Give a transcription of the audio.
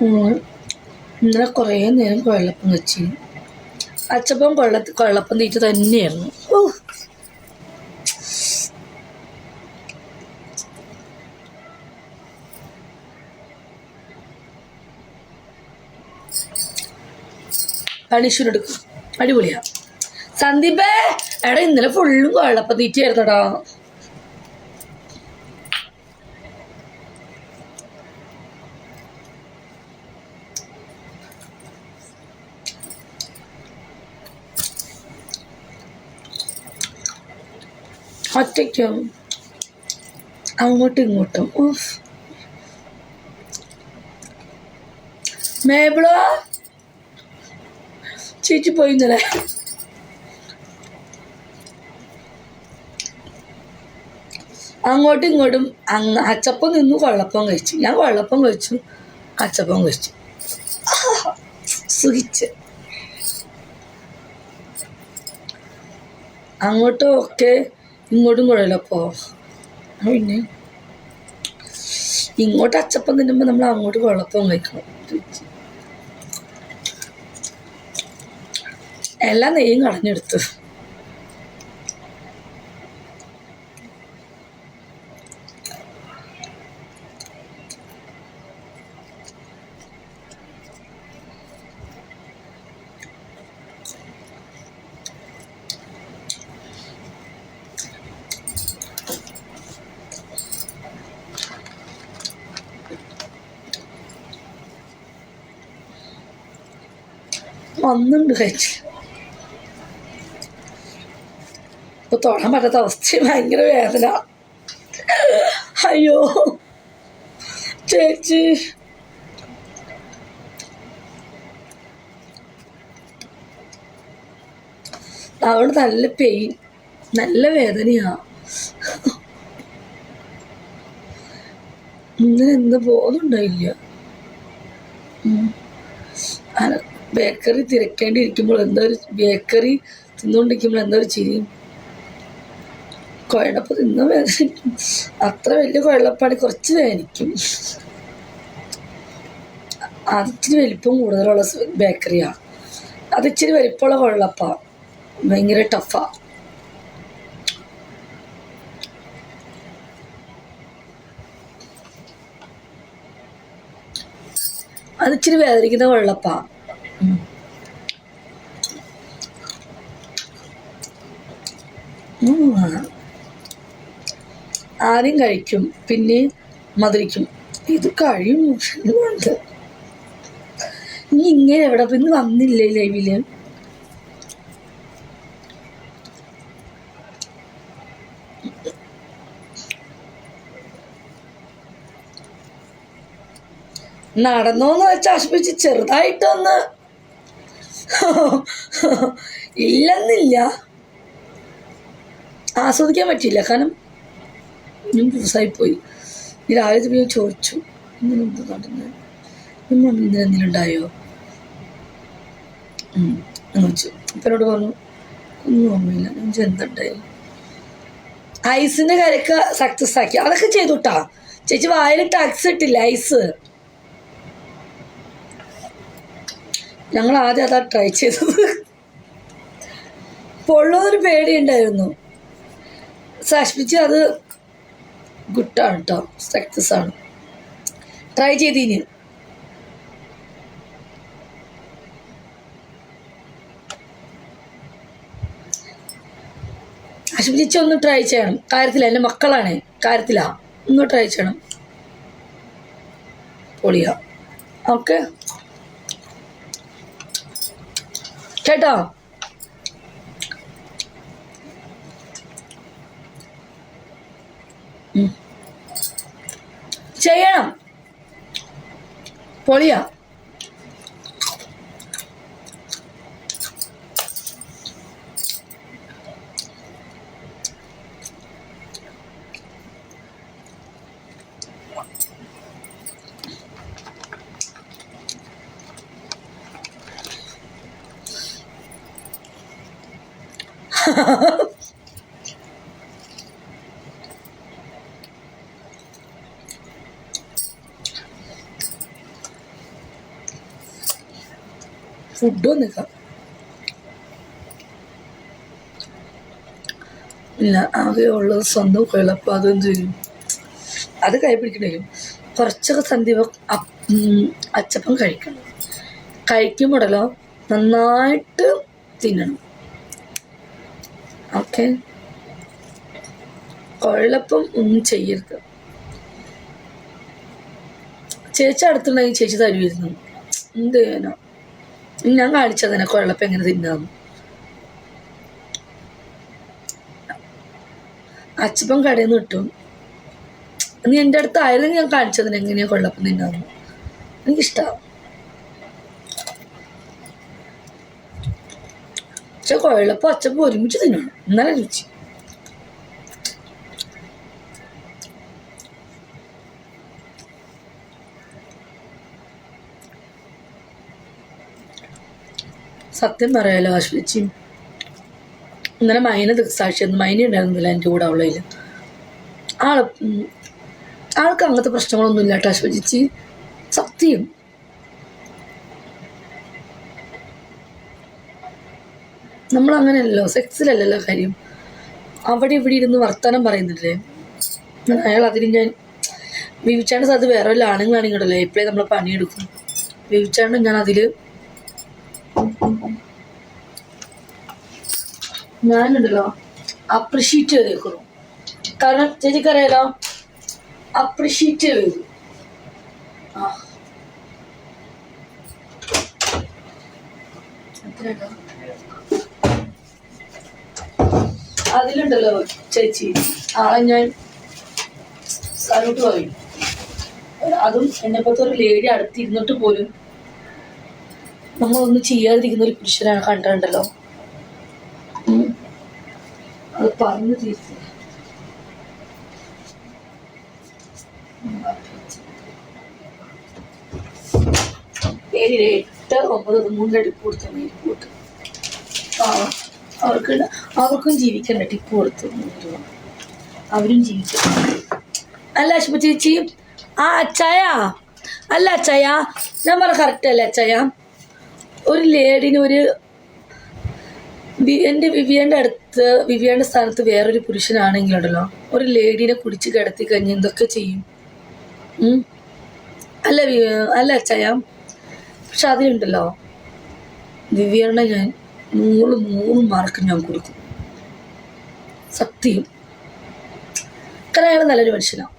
ഇന്നലെ കുറേ നേരം കുഴലപ്പം വെച്ച്. അച്ചപ്പം കൊള്ള കുഴലപ്പം തീറ്റ തന്നെയായിരുന്നു. ഓ പണിഷ്മെടുക്കും അടിപൊളിയാ. സന്ദീപേ എടാ ഇന്നലെ ഫുള്ളും കുഴലപ്പം തീറ്റയായിരുന്നടാ. ഒറ്റയ്ക്കും അങ്ങോട്ടും ഇങ്ങോട്ടും. മേബിളോ ചേച്ചി പോയി ഇന്നലെ. അങ്ങോട്ടും ഇങ്ങോട്ടും അങ്ങ് അച്ചപ്പം നിന്നു കൊള്ളപ്പം കഴിച്ചു. ഞാൻ കൊള്ളപ്പം കഴിച്ചു അച്ചപ്പം കഴിച്ചു. സുഖിച്ച്. അങ്ങോട്ടും ഒക്കെ ഇങ്ങോട്ടും കുഴലപ്പോ പിന്നെ ഇങ്ങോട്ട് അച്ചപ്പം തിന്നുമ്പോൾ നമ്മൾ അങ്ങോട്ട് കുഴപ്പം കഴിക്കണം. എല്ലാം നെയ്യും കളഞ്ഞെടുത്തു. ഒന്നുണ്ട് കഴിച്ചു ഇപ്പൊ തൊടാൻ പറ്റാത്ത അവസ്ഥ ഭയങ്കര വേദന. അയ്യോ. ചേച്ചി. അവിടെ നല്ല പെയിൻ നല്ല വേദനയാ. ഇന്നലെ എന്ത് ബോധമുണ്ടായില്ല ബേക്കറി തിരക്കേണ്ടിയിരിക്കുമ്പോൾ എന്താ ഒരു ബേക്കറി തിന്നുകൊണ്ടിരിക്കുമ്പോൾ എന്താ ഒരു ചിരിയും. കുഴപ്പ തിന്ന വേദനിക്കും. അത്ര വലിയ കുഴപ്പാണ് കുറച്ച് വേദനിക്കും. അതിച്ചിരി വലിപ്പം കൂടുതലുള്ള ബേക്കറിയാണ് ബേക്കറിയാ അതിച്ചിരി വലിപ്പമുള്ള കുഴലപ്പാ ഭയങ്കര ടഫാ അതിച്ചിരി വേദനിക്കുന്ന വെള്ളപ്പാണ്. ആദ്യം കഴിക്കും പിന്നെ മധുരിക്കും. ഇത് കഴിയും നീ ഇങ്ങനെ എവിടെ പിന്നെ വന്നില്ലേ ലൈവിൽ? നടന്നോന്ന് വെച്ച് ചെറുതായിട്ടൊന്ന് ഇല്ലെന്നില്ല. ആസ്വദിക്കാൻ പറ്റിയില്ല. കാരണം ഞാൻ പൂസായി പോയി ഈ രാവിലെ ഞാൻ ചോദിച്ചു. ഇങ്ങനെ എന്ത് നടന്നത് ഇന്ന് ഇന്നലെ ഉണ്ടായോ പറഞ്ഞു ഒന്നും ഓർമ്മയില്ല. ഞാൻ എന്തുണ്ടായി? ഐസിന്റെ കാര്യമൊക്കെ സക്സസ് ആക്കി. അതൊക്കെ ചെയ്തു കേട്ടാ ചേച്ചി വായിൽ ടാക്സ് ഇട്ടില്ല ഐസ്. ഞങ്ങൾ ആദ്യം അതാ ട്രൈ ചെയ്തത്. പൊള്ളുന്നൊരു പേടിയുണ്ടായിരുന്നു. സാഷ്പിച്ച് അത് ഗുട്ടാണ് കേട്ടോ സക്സസ് ആണ്. ട്രൈ ചെയ്തീന്. അശ്വതിച്ച ഒന്ന് ട്രൈ ചെയ്യണം. കാര്യത്തില എന്റെ മക്കളാണ്. കാര്യത്തില്ല ഒന്ന് ട്രൈ ചെയ്യണം. പൊളിയാ. ഓക്കെ കേട്ടോ ചെയ്യണം. പൊളിയാ. ഫുഡ് നിൽക്കാം ഇല്ല. ആകെ ഉള്ളത് സ്വന്തം കുഴപ്പാകുകയും ചെയ്യും അത് കൈപിടിക്കണേലും കുറച്ചൊക്കെ സന്ധ്യ അച്ചപ്പം കഴിക്കണം. കഴിക്കുമ്പോഴല്ലോ നന്നായിട്ട് തിന്നണം. ഓക്കെ. കുഴപ്പം ഒന്നും ചെയ്യരുത്. ചേച്ചി അടുത്തുണ്ടെങ്കിൽ ചേച്ചി തരുമായിരുന്നു. എന്ത് ചെയ്യാനോ? ഞാൻ കാണിച്ചതിനെ കൊള്ളപ്പം എങ്ങനെ തിന്നാന്ന്. അച്ചപ്പം കടയിൽ നിന്ന് കിട്ടും. നീ എന്റെ അടുത്ത് ആയാലും ഞാൻ കാണിച്ചതിന് എങ്ങനെയാണ് കൊള്ളപ്പം തിന്നാന്ന്. എനിക്കിഷ്ടമാവും പക്ഷെ കുഴലപ്പം അച്ചപ്പം ഒരുമിച്ച് തിന്നണം. എന്നാലും രുചി. സത്യം പറയാലോ ആശ്വസിച്ച് ഇന്നലെ മൈന ദൃക്സാക്ഷിയായിരുന്നു മൈന ഉണ്ടായിരുന്നില്ല എന്റെ കൂടെ അവളയിൽ ആൾ ആൾക്ക് അങ്ങനത്തെ പ്രശ്നങ്ങളൊന്നും ഇല്ല കേട്ടോ ആശ്വസിച്ച് സത്യം. നമ്മൾ അങ്ങനെയല്ലോ സെക്സിലല്ലല്ലോ കാര്യം. അവിടെ ഇവിടെ ഇരുന്ന് വർത്തമാനം പറയുന്നില്ലേ? അയാൾ അതിന് ഞാൻ വിവിച്ചാണ്ട് അത് വേറെ വല്ല ആണുങ്ങളാണെങ്കിലല്ലേ എപ്പോഴേ നമ്മൾ പണിയെടുക്കും. വിവിച്ചാണ്ട് ഞാൻ അതിൽ ഞാനുണ്ടല്ലോ അപ്രിഷ്യേറ്റ് ചെയ്തേക്കുന്നു. കാരണം ചേച്ചിക്കറിയാലോ അപ്രിഷ്യേറ്റ് ചെയ്തു. ആ. എത്രയാട്ടോ? അതിലുണ്ടല്ലോ ചേച്ചി. ആളെ ഞാൻ സല്യൂട്ട് പറയും. അതും എന്നെ പോലത്തെ ഒരു ലേഡി അടുത്തിരുന്നിട്ട് പോലും നമ്മളൊന്നും ചെയ്യാതിരിക്കുന്ന ഒരു പുരുഷനാണ് കണ്ടിട്ടുണ്ടല്ലോ. അത് പറഞ്ഞു തീർത്തില്ല ഏഴ് എട്ട് ഒമ്പത് മൂന്നടി ടിപ്പ് കൊടുത്തു ടിപ്പ് കൊടുത്തു ആ. അവർക്ക് അവർക്കും ജീവിക്കണ്ട ടിപ്പ് കൊടുത്തു അവരും ജീവിക്കും. അല്ല അശ്മ ചേച്ചി ആ അച്ചായ അല്ല അച്ചായ ഞാൻ പറഞ്ഞ കറക്റ്റ് അല്ലേ അച്ചായ? ഒരു ലേഡിന് ഒരു എന്റെ വിവിയന്റെ അടുത്ത് വിവിയന്റെ സ്ഥാനത്ത് വേറൊരു പുരുഷനാണെങ്കിലുണ്ടല്ലോ ഒരു ലേഡീനെ കുടിച്ച് കിടത്തി കഴിഞ്ഞ് എന്തൊക്കെ ചെയ്യും? അല്ല അല്ല അച്ചായ പക്ഷെ അതിലുണ്ടല്ലോ വിവിയണ്ണ ഞാൻ നൂറ് നൂറ് മാർക്ക് ഞാൻ കൊടുക്കും. സത്യം. കാരണം അയാൾ നല്ലൊരു മനുഷ്യനാണ്